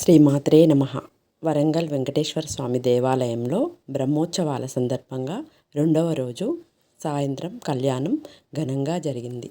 శ్రీమాత్రే నమ. వరంగల్ వెంకటేశ్వర స్వామి దేవాలయంలో బ్రహ్మోత్సవాల సందర్భంగా రెండవ రోజు సాయంత్రం కళ్యాణం ఘనంగా జరిగింది.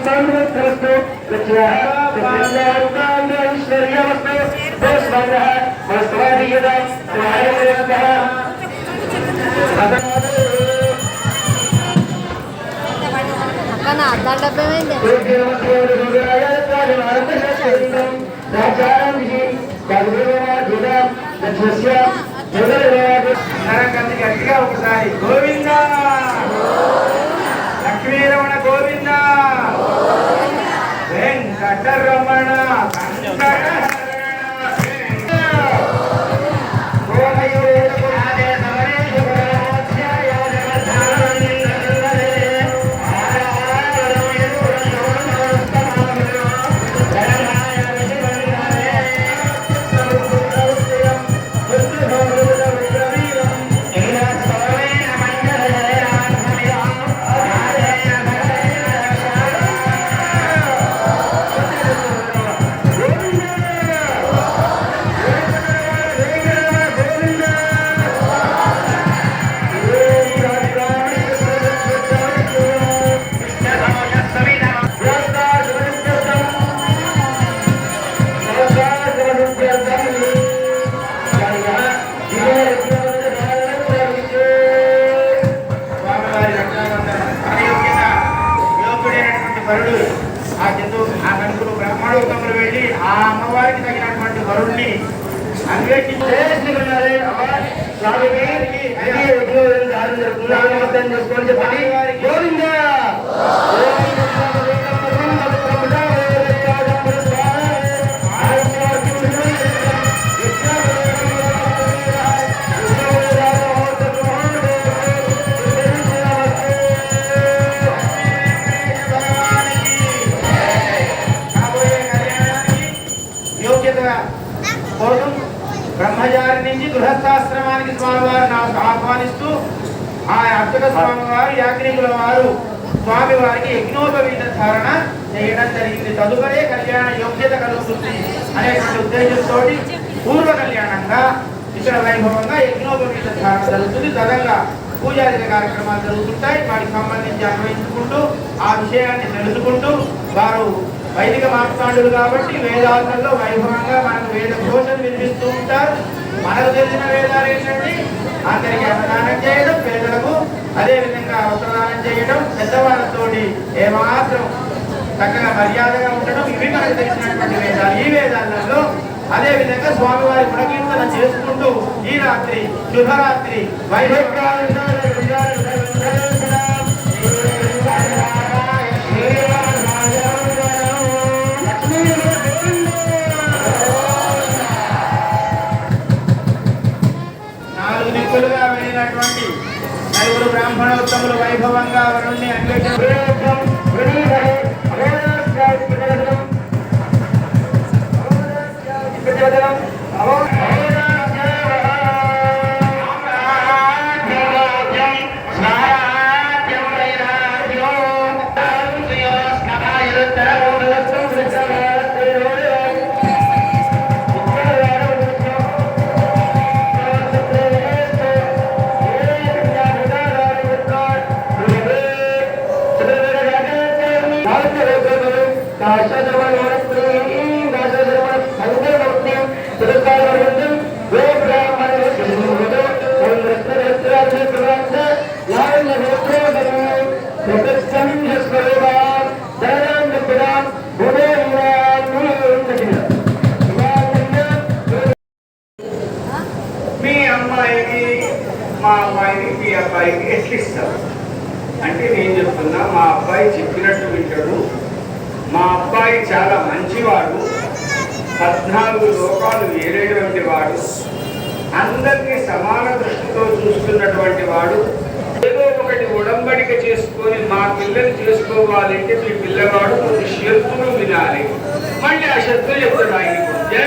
సత్యరథాత్మాండు వస్త్రస్తు గట్టిగా ఒకసారి లక్ష్మీరమణ గోవింద. వెంకటరమణ. స్వామి వారికి యజ్ఞోపవీత ధారణ చేయడం జరిగింది. తదుపరే కళ్యాణ యోగ్యత కలుగుతుంది అనేటువంటి ఉద్దేశంతో పూర్వ కళ్యాణంగా ఇక్కడ వైభవంగా యజ్ఞోపవీత ధారణ జరుగుతుంది. తదంగా పూజాది కార్యక్రమాలు జరుగుతుంటాయి. వాటికి సంబంధించి అన్వయించుకుంటూ ఆ విషయాన్ని తెలుసుకుంటూ వారు వైదిక మార్తాండులు కాబట్టి వేదాంతంలో వైభవంగా మనకు వేద ఘోషలు వినిపిస్తూ ఉంటారు. మనకు తెలిసిన వేదాలు ఏంటంటే అందరికి అన్నదానం చేయడం పేదలకు అదే విధంగా చేయడం పెద్దవాళ్ళతోటి ఏమాత్రం చక్కగా మర్యాదగా ఉండడం ఇవి మనకు తెలిసినటువంటి వేదాలు. ఈ వేదాలలో అదే విధంగా స్వామివారి గుణకీర్తన చేసుకుంటూ ఈ రాత్రి శుభరాత్రి వైభవ బ్రహ్మణోత్తములు వైభవంగా వరుణ్ణి అన్వేషించారు చెప్తున్నా మా అబ్బాయి చెప్పినట్టు వింటాడు. మా అబ్బాయి చాలా మంచివాడు. పద్నాలుగు లోకాలు వేరేటువంటి వాడు. అందరినీ సమాన దృష్టితో చూస్తున్నటువంటి వాడు. ఏదో ఒకటి ఉడంబడిక చేసుకొని మా పిల్లని చేసుకోవాలంటే మీ పిల్లవాడు కొన్ని షరతులు వినాలి. మళ్ళీ ఆ షరతులు చెప్తాడు ఆయన జయ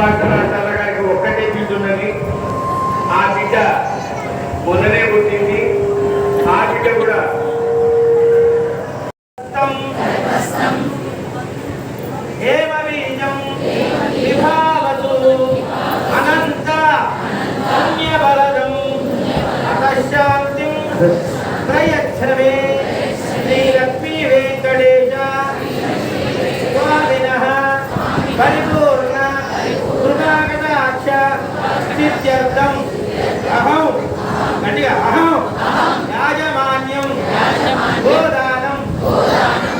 వంశకుమార్ కళాశాల గారికి ఒక్కటే బిడ్డ ఉన్నది. ఆ బిడ్డ మొన్ననే పుట్టింది. ఆ బిడ్డ కూడా అనంత. అతశాంతిం ప్రయచ్చమే గట్టిగా అహం యాజమాన్యం గోదానం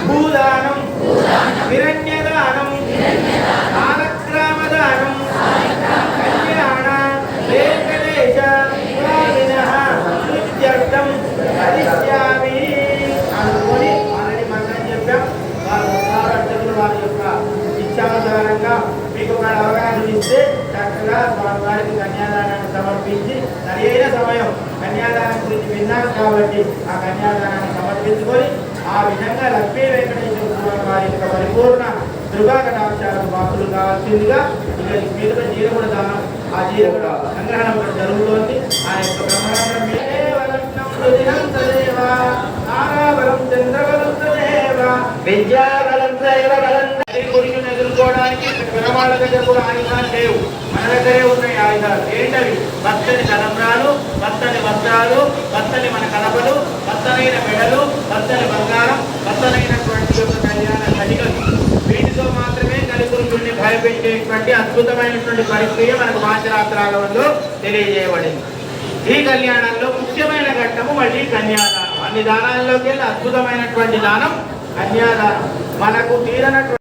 భూదానం కళ్యాణ హరిష్యామి అనుకొని ఆల్రెడీ చెప్పాం వారు వారి యొక్క ఇచ్చానుసారంగా మీకు ఒక అవగాహన ఇస్తే చక్కగా స్వామి వారికి కన్యాదానాన్ని సమర్పించి సరైన సమయం కన్యాదానం గురించి విన్నాం కాబట్టి ఆ కన్యాదానాన్ని సమర్పించుకొని ఆ విధంగా లక్ష్మీ వెంకటేశ్వర స్వామి వారి యొక్క పరిపూర్ణ దుర్గా కటాక్షాలకు బాపులు కావాల్సిందిగా ఇక మీద జీరముడు దానం ఆ జీరముడు సంగ్రహణం కూడా జరుగుతోంది. ఆ యొక్క బ్రహ్మరంగం మీదే వలగ్నం చంద్రబలం విద్యాబలం దైవ బలం పురుషుని పిల్లవాళ్ళ దగ్గర కూడా ఆయుధాలు లేవు. మన దగ్గరే ఉన్నాయి ఆయుధాలు. ఏంటవి? భక్తని తలంబ్రాలు భక్తని వస్త్రాలు భక్తని మన కలపలు భక్తనైన మెడలు భక్తని బంగారం భక్తనైనటువంటి యొక్క కళ్యాణ కలికలు వీటితో మాత్రమే కలిపురుషుడిని భయపెట్టేటువంటి అద్భుతమైనటువంటి పరిక్రియ మనకు పాంచరాత్రాగంలో తెలియజేయబడింది. ఈ కళ్యాణంలో ముఖ్యమైన ఘట్టము మళ్ళీ కన్యాదానం. అన్ని దానాల్లోకి వెళ్ళి అద్భుతమైనటువంటి దానం కన్యాదానం. మనకు తీరనటువంటి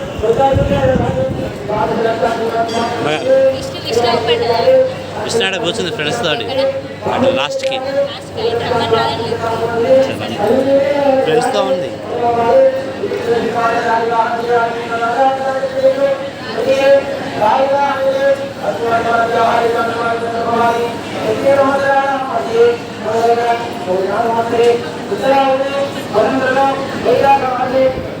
కృష్ణాడ కూర్చుంది ఫ్రెండ్స్ తోటి. అటు లాస్ట్కి ఫ్రెండ్స్తో ఉంది. ఉత్తరాలు వరంగల్ వైరాగ్యం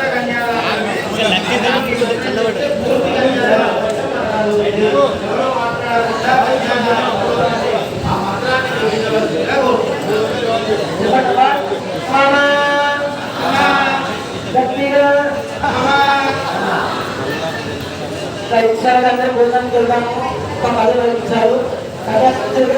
ఇచ్చారందరూ భోజనం చేద్దాము ఒక పదవి ఇచ్చారు అదే అక్షరాలు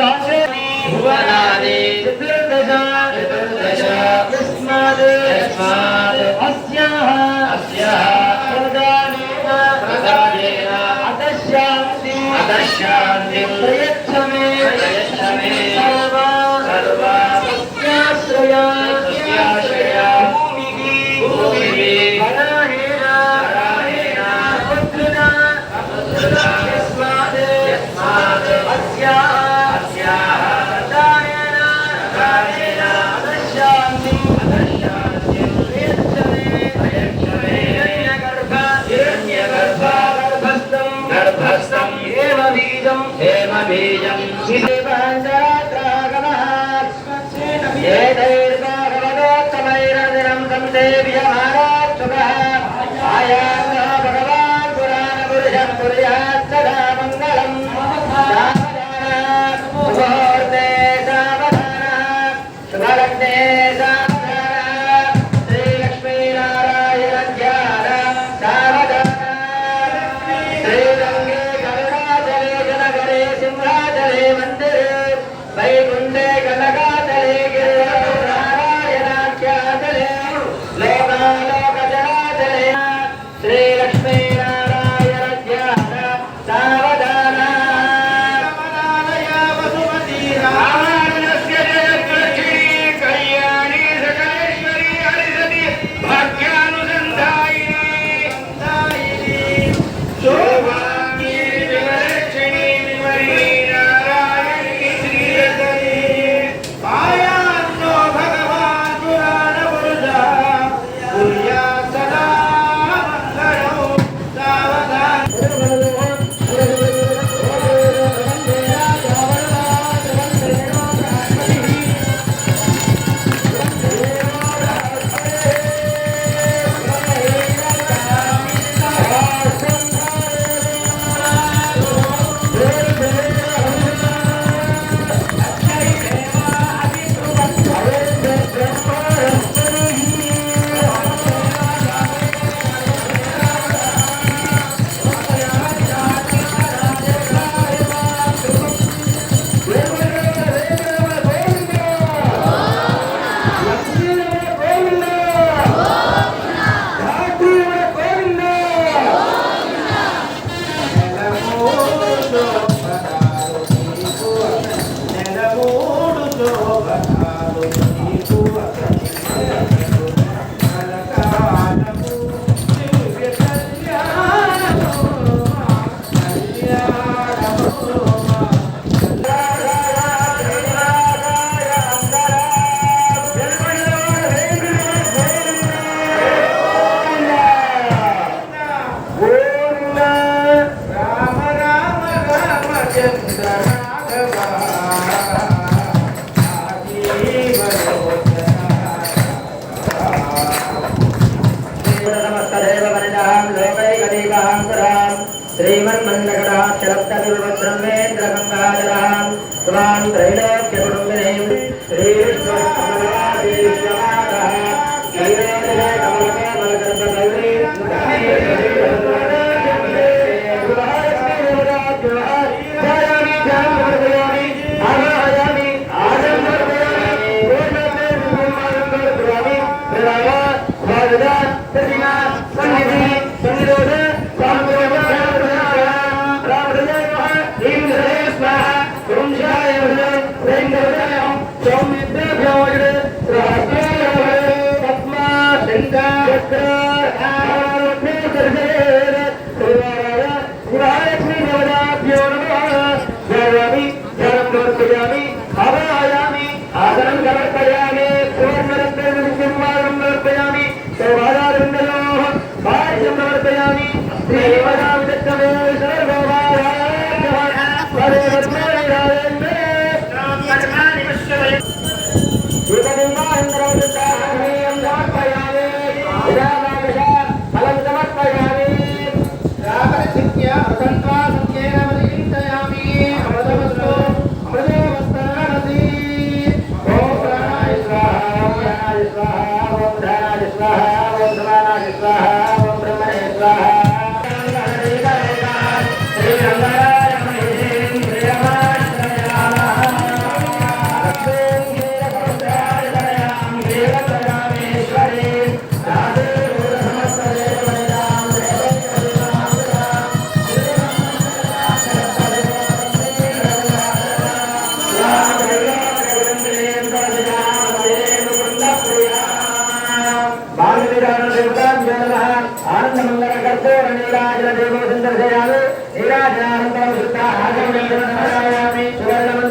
రాజే భువనాది చతుర్దశ చతుర్దశ యస్మాద్ యస్మాద్ ఏదైర్గాగమగోత్తమైరజనం వందే విజమాన ఫలం సమర్పయామి రామరసిక్య అసంత్వా సంఖ్యేన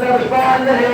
పుష్పాంజలి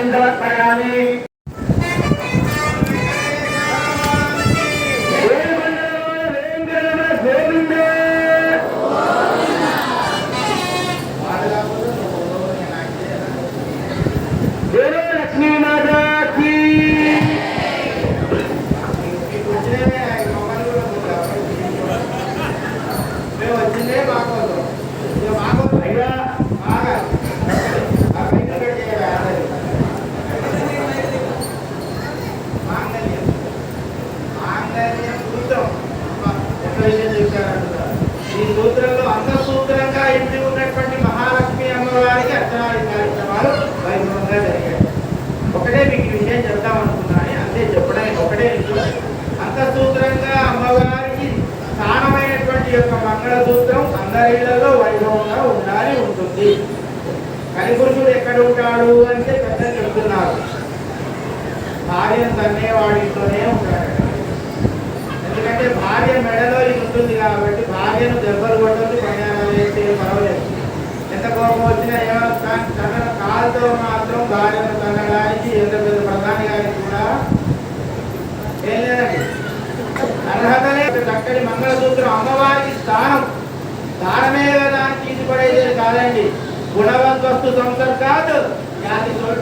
ఈ సూత్రంలో అంగసూత్రంగా ఇంటి ఉన్నటువంటి మహాలక్ష్మి అమ్మవారికి అర్చనాది కార్యక్రమాలు వైభవంగా జరిగాయి. ఒకటే మీకు విషయం చెప్తాం అనుకున్నాను అంతే చెప్పడానికి ఒకటే అంత సూత్రంగా అమ్మవారికి స్థానమైనటువంటి యొక్క మంగళసూత్రం అందరిలో వైభవంగా ఉండాలి ఉంటుంది. కలిపురుషుడు ఎక్కడ ఉంటాడు అంటే పెద్ద చెప్తున్నారు. భార్యను తన్నే వాడితోనే ఉంటాడు. భార్య మెడలో ఇది ఉంటుంది కాబట్టి భార్యను దెబ్బలు కొట్టదు ప్రయాణం పర్వాలేదు. ఎంత కోపం వచ్చినా ఏమో తన కాలుతో మాత్రం భార్యను తన్నడానికి ఎంత పెద్ద ప్రధాని గారికి కూడా ఏం లేదండి. అర్హతలే చక్కటి మంగళసూత్రం అమ్మవారికి స్థానం. దానమే దాన్ని తీసిపడేది కాదండి. గుణవంతస్తు కాదు. యాది స్వల్పోపి